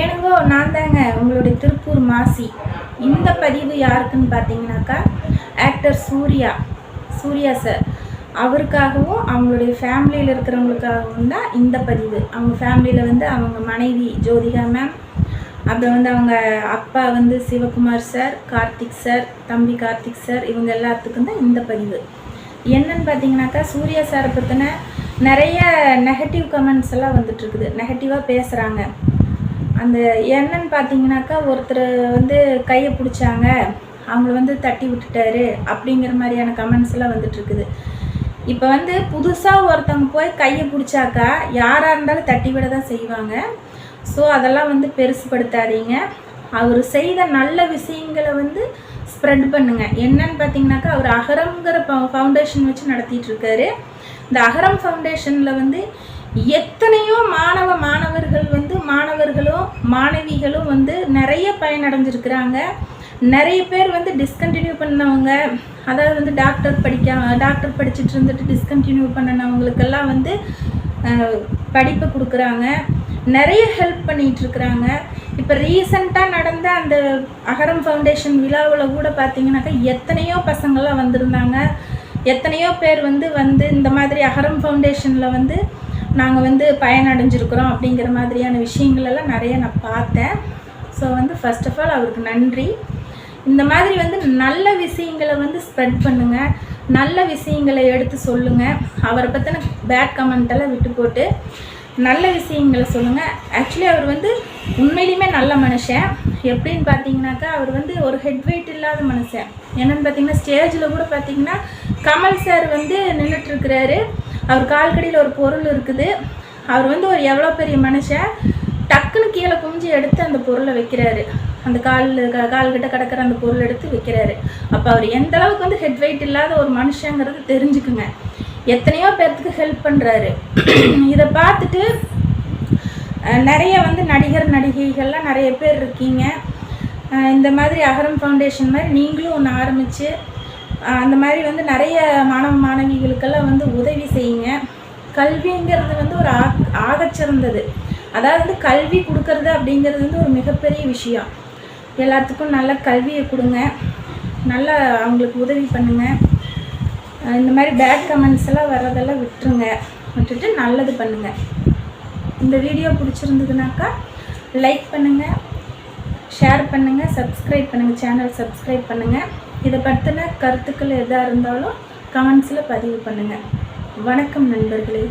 ஏனுங்கோ நான் தாங்க உங்களுடைய திருப்பூர் மாசி. இந்த பதிவு யாருக்குன்னு பார்த்தீங்கன்னாக்கா ஆக்டர் சூர்யா. சூர்யா சார் அவருக்காகவும் அவங்களுடைய ஃபேமிலியில் இருக்கிறவங்களுக்காகவும் தான் இந்த பதிவு. அவங்க ஃபேமிலியில் வந்து அவங்க மனைவி ஜோதிகா மேம் அப்புறம் வந்து அவங்க அப்பா வந்து சிவகுமார் சார் கார்த்திக் சார் தம்பி கார்த்திக் சார் இவங்க எல்லாத்துக்கும் தான் இந்த பதிவு. என்னன்னு பார்த்தீங்கன்னாக்கா சூர்யா சாரை பற்றின நிறைய நெகட்டிவ் கமெண்ட்ஸ் எல்லாம் வந்துட்டுருக்குது நெகட்டிவாக பேசுகிறாங்க அந்த என்னன்னு பார்த்தீங்கன்னாக்கா ஒருத்தர் வந்து கையை பிடிச்சாங்க. அவங்கள வந்து தட்டி விட்டுட்டாரு அப்படிங்கிற மாதிரியான கமெண்ட்ஸ் எல்லாம் இப்போ வந்து புதுசாக ஒருத்தவங்க போய் கையை பிடிச்சாக்கா யாராக இருந்தாலும் தட்டி விட தான் செய்வாங்க. ஸோ அதெல்லாம் வந்து பெருசுப்படுத்தாதீங்க அவர் செய்த நல்ல விஷயங்களை வந்து ஸ்ப்ரெட் பண்ணுங்கள் என்னன்னு பார்த்தீங்கன்னாக்கா அவர் அகரம்ங்கிற ஃபவுண்டேஷன் வச்சு நடத்திட்டு இருக்காரு. இந்த அகரம் ஃபவுண்டேஷனில் வந்து எத்தனையோ மாணவ மாணவர்கள் வந்து மாணவர்களும் மாணவிகளும் வந்து நிறைய பயனடைஞ்சிருக்கிறாங்க. நிறைய பேர் வந்து டிஸ்கண்டினியூ பண்ணவங்க அதாவது வந்து டாக்டர் படிக்க டாக்டர் படிச்சுட்டு இருந்துட்டு டிஸ்கண்டினியூ பண்ணினவங்களுக்கெல்லாம் வந்து படிப்பு கொடுக்குறாங்க. நிறைய ஹெல்ப் பண்ணிகிட்ருக்குறாங்க இப்போ ரீசண்டாக நடந்த அந்த அகரம் ஃபவுண்டேஷன் விழாவில் கூட பார்த்தீங்கன்னாக்கா எத்தனையோ பசங்கள்லாம் வந்திருந்தாங்க. எத்தனையோ பேர் வந்து வந்து இந்த மாதிரி அகரம் ஃபவுண்டேஷனில் வந்து நாங்கள் வந்து பயனடைஞ்சிருக்கிறோம் அப்படிங்கிற மாதிரியான விஷயங்களெல்லாம் நிறைய நான் பார்த்தேன். ஸோ வந்து ஃபர்ஸ்ட் ஆஃப் ஆல் அவருக்கு நன்றி. இந்த மாதிரி வந்து நல்ல விஷயங்களை வந்து ஸ்ப்ரெட் பண்ணுங்கள் நல்ல விஷயங்களை எடுத்து சொல்லுங்கள் அவரை பற்றின பேட் கமெண்ட்டெல்லாம் விட்டு போட்டு நல்ல விஷயங்களை சொல்லுங்கள் ஆக்சுவலி அவர் வந்து உண்மையிலுமே நல்ல மனுஷன். எப்படின்னு பார்த்தீங்கன்னாக்கா அவர் வந்து ஒரு ஹெட் வெயிட் இல்லாத மனுஷன். என்னென்னு பார்த்தீங்கன்னா ஸ்டேஜில் கூட பார்த்தீங்கன்னா கமல் சார் வந்து நின்றுட்டுருக்கிறாரு அவர் கால்கடியில் ஒரு பொருள் இருக்குது. அவர் வந்து ஒரு எவ்வளோ பெரிய மனுஷன்? டக்குன்னு கீழே குமிஞ்சு எடுத்து அந்த பொருளை வைக்கிறாரு. அந்த கால் க- கால்கிட்ட கிடக்கிற அந்த பொருள் எடுத்து வைக்கிறாரு. அப்போ அவர் எந்த அளவுக்கு வந்து ஹெட் வெயிட் இல்லாத ஒரு மனுஷங்கிறது தெரிஞ்சுக்குங்க. எத்தனையோ பேர்த்துக்கு ஹெல்ப் பண்ணுறாரு இதை பார்த்துட்டு நிறைய வந்து நடிகர் நடிகைகள்லாம் நிறைய பேர் இருக்கீங்க. இந்த மாதிரி அகரம் ஃபவுண்டேஷன் மாதிரி நீங்களும் ஒன்று ஆரம்பித்து அந்த மாதிரி வந்து நிறைய மாணவ மாணவிகளுக்கெல்லாம் வந்து உதவி செய்யுங்க. கல்விங்கிறது வந்து ஒரு ஆ ஆகச்சிறந்தது. அதாவது கல்வி கொடுக்கறது அப்படிங்கிறது வந்து ஒரு மிகப்பெரிய விஷயம். எல்லாத்துக்கும் நல்ல கல்வியை கொடுங்க. நல்லா அவங்களுக்கு உதவி பண்ணுங்கள் இந்த மாதிரி பேட் கமெண்ட்ஸ் எல்லாம் வர்றதெல்லாம் விட்டுருங்க. விட்டுட்டு நல்லது பண்ணுங்கள் இந்த வீடியோ பிடிச்சிருந்ததுனாக்கா லைக் பண்ணுங்கள் ஷேர் பண்ணுங்கள் சப்ஸ்கிரைப் பண்ணுங்கள் சேனல் சப்ஸ்கிரைப் பண்ணுங்கள் இதை பற்றின கருத்துக்கள் எதாக இருந்தாலும் கமெண்ட்ஸில் பதிவு பண்ணுங்கள் வணக்கம் நண்பர்களே.